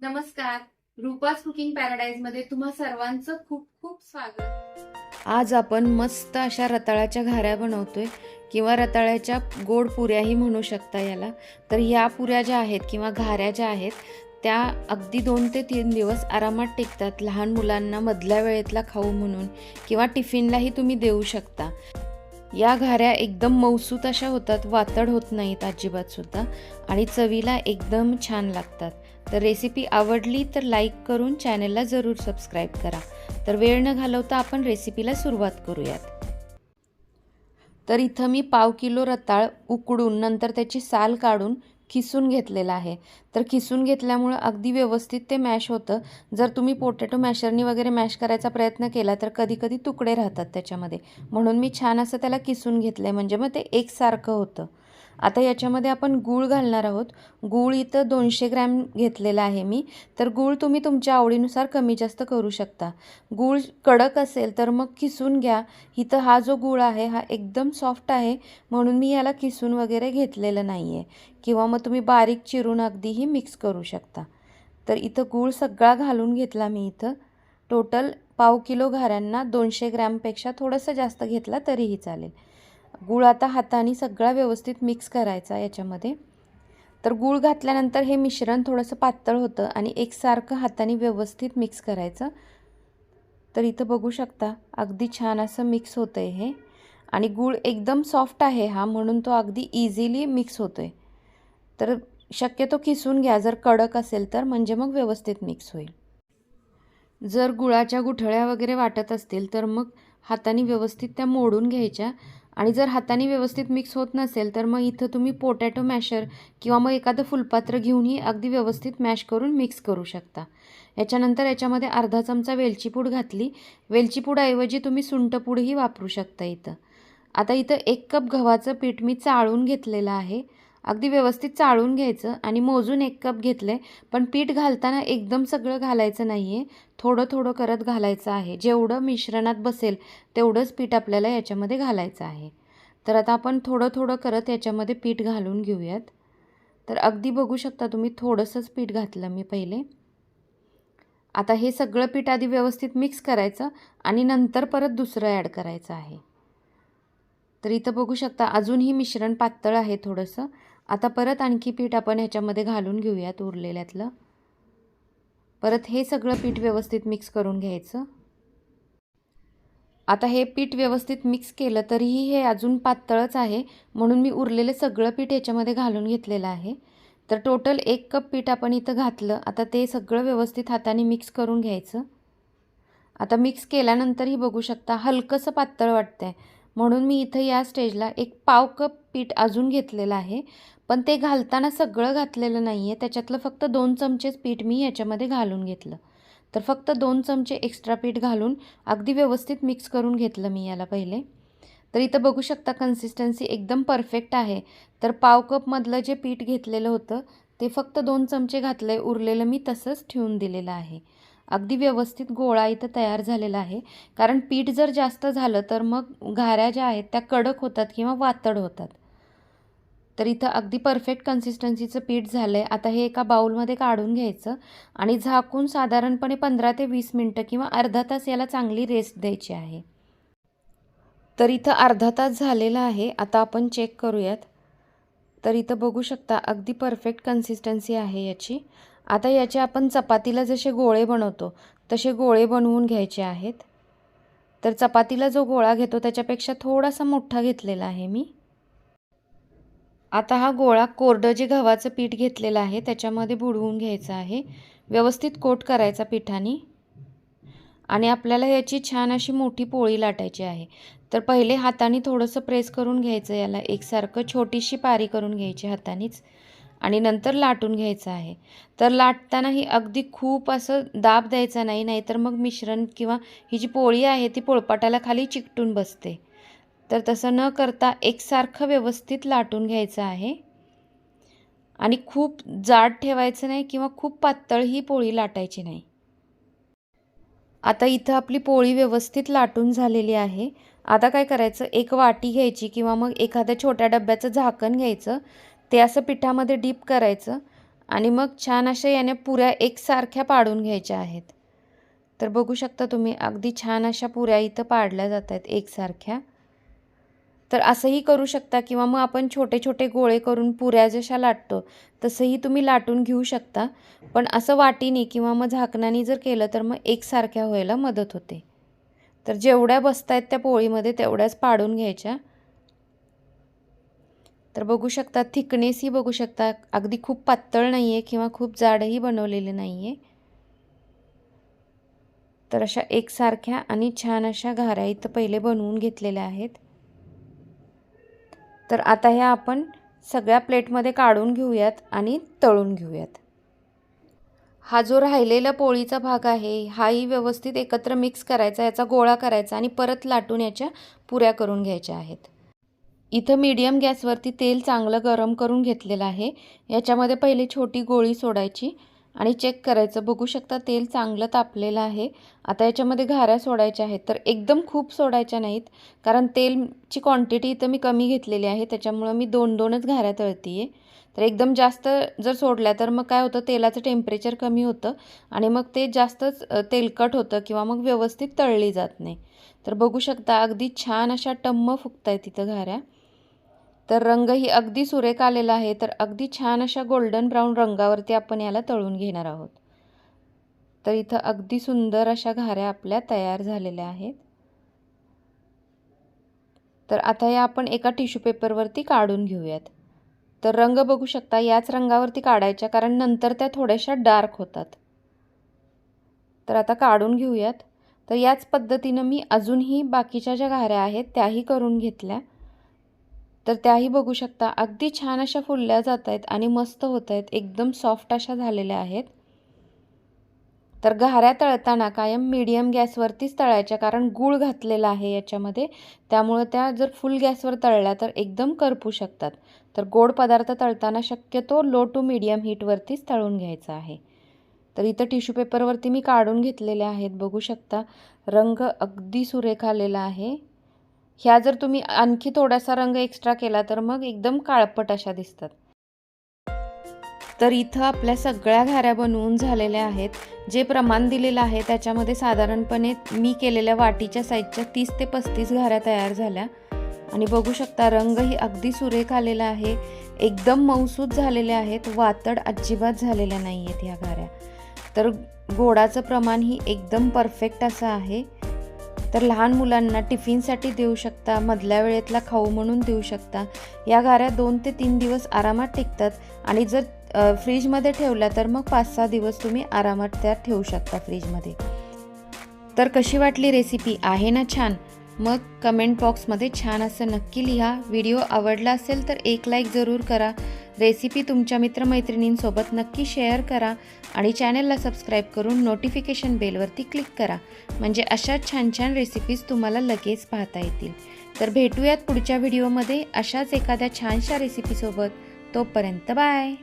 नमस्कार. रुपास कुकिंग पॅराडाईजमध्ये तुम्हा सर्वांचं खूप खूप स्वागत. आज आपण मस्त अशा रताळ्याच्या घाऱ्या बनवतोय किंवा रताळ्याच्या गोड पुऱ्याही म्हणू शकता याला. तर ह्या पुऱ्या ज्या आहेत किंवा घाऱ्या ज्या आहेत त्या अगदी दोन ते तीन दिवस आरामात टिकतात लहान मुलांना मधल्या वेळेतला खाऊ म्हणून किंवा टिफिनलाही तुम्ही देऊ शकता. या घाऱ्या एकदम मौसूत अशा होतात वातड होत नाहीत अजिबातसुद्धा आणि चवीला एकदम छान लागतात. तर रेसिपी आवडली तर लाईक करून चॅनलला जरूर सबस्क्राईब करा. तर वेळ न घालवता आपण रेसिपीला सुरुवात करूयात. तर इथं मी पाव किलो रताळ उकडून नंतर त्याची साल काढून खिसून घेतलेला आहे. तर खिसून घेतल्यामुळं अगदी व्यवस्थित ते मॅश होतं. जर तुम्ही पोटॅटो मॅशरनी वगैरे मॅश करायचा प्रयत्न केला तर कधीकधी तुकडे राहतात त्याच्यामध्ये. म्हणून मी छान असं त्याला किसून घेतलं आहे म्हणजे मग ते एकसारखं होतं. आता याच्यामध्ये आपण गूळ घालणार आहोत. गूळ इथं दोनशे ग्रॅम घेतलेला आहे मी. तर गूळ तुम्ही तुमच्या आवडीनुसार कमी जास्त करू शकता. गूळ कडक असेल तर मग किसून घ्या. इथं हा जो गूळ आहे हा एकदम सॉफ्ट आहे. म्हणून मी याला किसून वगैरे घेतलेलं नाही आहे किंवा मग तुम्ही बारीक चिरून अगदीही मिक्स करू शकता. तर इथं गूळ सगळा घालून घेतला मी इथं. टोटल पाव किलो घाऱ्यांना दोनशे ग्रॅमपेक्षा थोडंसं जास्त घेतला तरीही चालेल. गूळ आता हाताने सगळा व्यवस्थित मिक्स करायचा याच्यामध्ये. तर गूळ घातल्यानंतर हे मिश्रण थोडंसं पातळ होतं आणि एकसारखं हाताने व्यवस्थित मिक्स करायचं. तर इथं बघू शकता अगदी छान असं मिक्स होतं आहे हे. आणि गूळ एकदम सॉफ्ट आहे हा म्हणून तो अगदी इझिली मिक्स होतो आहे तर शक्यतो किसून घ्या जर कडक असेल तर म्हणजे मग व्यवस्थित मिक्स होईल. जर गुळाच्या गुठळ्या वगैरे वाटत असतील तर मग हाताने व्यवस्थित त्या मोडून घ्यायच्या. आणि जर हाताने व्यवस्थित मिक्स होत नसेल तर मग इथं तुम्ही पोटॅटो मॅशर किंवा मग एखादं फुलपात्र घेऊनही अगदी व्यवस्थित मॅश करून मिक्स करू शकता. याच्यानंतर याच्यामध्ये अर्धा चमचा वेलचीपूड घातली. वेलचीपूडऐवजी तुम्ही सुंटपूडही वापरू शकता इथं. आता इथं एक कप गव्हाचं पीठ मी चाळून घेतलेलं आहे. अगदी व्यवस्थित चाळून घ्यायचं आणि मोजून एक कप घेतलं आहे पण पीठ घालताना एकदम सगळं घालायचं नाही आहे थोडं थोडं करत घालायचं आहे. जेवढं मिश्रणात बसेल तेवढंच पीठ आपल्याला याच्यामध्ये घालायचं आहे. तर आता आपण थोडं थोडं करत याच्यामध्ये पीठ घालून घेऊयात. तर अगदी बघू शकता तुम्ही थोडंसंच पीठ घातलं मी पहिले. आता हे सगळं पीठ आधी व्यवस्थित मिक्स करायचं आणि नंतर परत दुसरं ॲड करायचं आहे. तर इथं बघू शकता अजूनही मिश्रण पातळ आहे थोडंसं. आता परत आणखी पीठ आपण ह्याच्यामध्ये घालून घेऊयात उरलेल्यातलं. परत हे सगळं पीठ व्यवस्थित मिक्स करून घ्यायचं. आता हे पीठ व्यवस्थित मिक्स केलं तरीही हे अजून पातळच आहे म्हणून मी उरलेलं सगळं पीठ याच्यामध्ये घालून घेतलेलं आहे. तर टोटल एक कप पीठ आपण इथं घातलं आता ते सगळं व्यवस्थित हाताने मिक्स करून घ्यायचं. आता मिक्स केल्यानंतरही बघू शकता हलकंसं पातळ वाटतं आहे म्हणून मी इथं या स्टेजला एक पाव कप पीठ अजून घेतलेलं आहे. पण ते घालताना सगळं घातलेलं नाही आहे त्याच्यातलं फक्त दोन चमचेच पीठ मी याच्यामध्ये घालून घेतलं. तर फक्त दोन चमचे एक्स्ट्रा पीठ घालून अगदी व्यवस्थित मिक्स करून घेतलं मी याला पहिले. तर इथं बघू शकता कन्सिस्टन्सी एकदम परफेक्ट आहे. तर पाव कपमधलं जे पीठ घेतलेलं होतं ते फक्त दोन चमचे घातलं आहे उरलेलं मी तसंच ठेवून दिलेलं आहे. अगदी व्यवस्थित गोळा इथं तयार झालेला आहे. कारण पीठ जर जास्त झालं तर मग घाऱ्या ज्या आहेत त्या कडक होतात किंवा वातड होतात. तर इथं अगदी परफेक्ट कन्सिस्टन्सीचं पीठ झालं आहे आता हे एका बाऊलमध्ये काढून घ्यायचं आणि झाकून साधारणपणे पंधरा ते वीस मिनटं किंवा अर्धा तास याला चांगली रेस्ट द्यायची आहे. तर इथं अर्धा तास झालेला आहे. आता आपण चेक करूयात. तर इथं बघू शकता अगदी परफेक्ट कन्सिस्टन्सी आहे याची. आता याचे आपण चपातीला जसे गोळे बनवतो तसे गोळे बनवून घ्यायचे आहेत. तर चपातीला जो गोळा घेतो त्याच्यापेक्षा थोडासा मोठा घेतलेला आहे मी. आता हा गोळा कोरडं जे गव्हाचं पीठ घेतलेलं आहे त्याच्यामध्ये बुडवून घ्यायचं आहे. व्यवस्थित कोट करायचा पिठाने. आणि आपल्याला याची छान अशी मोठी पोळी लाटायची आहे. तर पहिले हाताने थोडंसं प्रेस करून घ्यायचं याला एकसारखं छोटीशी पारी करून घ्यायची हातानेच. आणि नंतर लाटून घ्यायचं आहे. तर लाटतानाही अगदी खूप असं दाब द्यायचा नाही नाहीतर मग मिश्रण किंवा ही जी पोळी आहे ती पोळपाटाला खाली चिकटून बसते. तर तसं न करता एकसारखं व्यवस्थित लाटून घ्यायचं आहे. आणि खूप जाड ठेवायचं नाही किंवा खूप पातळ ही पोळी लाटायची नाही. आता इथं आपली पोळी व्यवस्थित लाटून झालेली आहे. आता काय करायचं? एक वाटी घ्यायची किंवा मग एखाद्या छोट्या डब्याचं झाकण घ्यायचं. ते असं पिठामध्ये डीप करायचं आणि मग छान अशा याने पुऱ्या एकसारख्या पाडून घ्यायच्या आहेत. तर बघू शकता तुम्ही अगदी छान अशा पुऱ्या इथं पाडल्या जात आहेत एकसारख्या. तर असंही करू शकता किंवा मग आपण छोटे छोटे गोळे करून पुऱ्या जशा लाटतो तसंही तुम्ही लाटून घेऊ शकता. पण असं वाटीने किंवा मग झाकणाने जर केलं तर मग एकसारख्या व्हायला मदत होते. तर जेवढ्या बसत आहेत त्या पोळीमध्ये तेवढ्याच पाडून घ्यायच्या. तर बघू शकता थिकनेसही बघू शकता. अगदी खूप पातळ नाही आहे किंवा खूप जाडही बनवलेले नाही आहे तर अशा एकसारख्या आणि छान अशा घाऱ्या इथं पहिले बनवून घेतलेल्या आहेत. तर आता ह्या आपण सगळ्या प्लेटमध्ये काढून घेऊयात आणि तळून घेऊयात. हा जो राहिलेला पोळीचा भाग आहे हाही व्यवस्थित एकत्र मिक्स करायचा याचा गोळा करायचा आणि परत लाटून याच्या पुऱ्या करून घ्यायच्या आहेत. इथं मीडियम गॅसवरती तेल चांगलं गरम करून घेतलेलं आहे. याच्यामध्ये पहिले छोटी गोळी सोडायची आणि चेक करायचं. बघू शकता तेल चांगलं तापलेलं आहे. आता याच्यामध्ये घाऱ्या सोडायच्या आहेत. तर एकदम खूप सोडायच्या नाहीत. कारण तेलची क्वांटिटी इथं मी कमी घेतलेली आहे. त्याच्यामुळं मी दोन दोनच घाऱ्या तळते आहे तर एकदम जास्त जर सोडल्या तर मग काय होतं? तेलाचं टेम्परेचर कमी होतं आणि मग ते जास्तच तेलकट होतं किंवा मग व्यवस्थित तळली जात नाही. तर बघू शकता अगदी छान अशा टम्म फुगत आहेत तिथं घाऱ्या. तर रंगही अगदी सुरेख आलेला आहे तर अगदी छान अशा गोल्डन ब्राऊन रंगावरती आपण याला तळून घेणार आहोत. तर इथं अगदी सुंदर अशा घाऱ्या आपल्या तयार झालेल्या आहेत. तर आता या आपण एका टिश्यू पेपरवरती काढून घेऊयात. तर रंग बघू शकता याच रंगावरती काढायच्या कारण नंतर त्या थोड्याशा डार्क होतात. तर आता काढून घेऊयात. तर याच पद्धतीनं मी अजूनही बाकीच्या ज्या घाऱ्या आहेत त्याही करून घेतल्या. तर त्याही बघू शकता. अगदी छान अशा फुलल्या जात आहेत आणि मस्त होत आहेत एकदम सॉफ्ट अशा झालेल्या आहेत. तर घाऱ्या तळताना कायम मीडियम गॅसवरतीच तळायच्या कारण गूळ घातलेला आहे याच्यामध्ये. त्यामुळं त्या जर फुल गॅसवर तळल्या तर एकदम करपू शकतात. तर गोड पदार्थ तळताना शक्यतो लो टू मीडियम हीटवरतीच तळून घ्यायचं आहे. तर इथं टिश्यू पेपरवरती मी काढून घेतलेले आहेत. बघू शकता. रंग अगदी सुरेख आलेला आहे. ह्या जर तुम्ही आणखी थोडासा रंग एक्स्ट्रा केला तर मग एकदम काळपट अशा दिसतात. तर इथं आपल्या सगळ्या घाऱ्या बनवून झालेल्या आहेत. जे प्रमाण दिलेलं आहे त्याच्यामध्ये साधारणपणे मी केलेल्या वाटीच्या साईजच्या तीस ते पस्तीस घाऱ्या तयार झाल्या. आणि बघू शकता रंगही अगदी सुरेख आलेला आहे. एकदम मऊसूद झालेले आहेत. वातड अजिबात झालेल्या नाही आहेत ह्या घाऱ्या. तर गोडाचं प्रमाणही एकदम परफेक्ट असं आहे. तर लहान मुलांना टिफिनसाठी देऊ शकता मधल्या वेळेतला खाऊ म्हणून देऊ शकता. या गाऱ्या दोन ते तीन दिवस आरामात टिकतात आणि जर फ्रीजमध्ये ठेवल्या तर मग पाच सहा दिवस तुम्ही आरामात त्या ठेवू शकता फ्रीजमध्ये. तर कशी वाटली रेसिपी आहे ना छान? मग कमेंट बॉक्समध्ये छान असं नक्की लिहा. व्हिडिओ आवडला असेल तर एक लाईक जरूर करा. रेसिपी तुमच्या मित्रमैत्रिणींसोबत नक्की शेअर करा आणि चॅनलला सबस्क्राईब करून नोटिफिकेशन बेलवरती क्लिक करा. म्हणजे अशाच छान छान रेसिपीज तुम्हाला लगेच पाहता येतील. तर भेटूयात पुढच्या व्हिडिओमध्ये अशाच एखाद्या छानशा रेसिपीसोबत तोपर्यंत बाय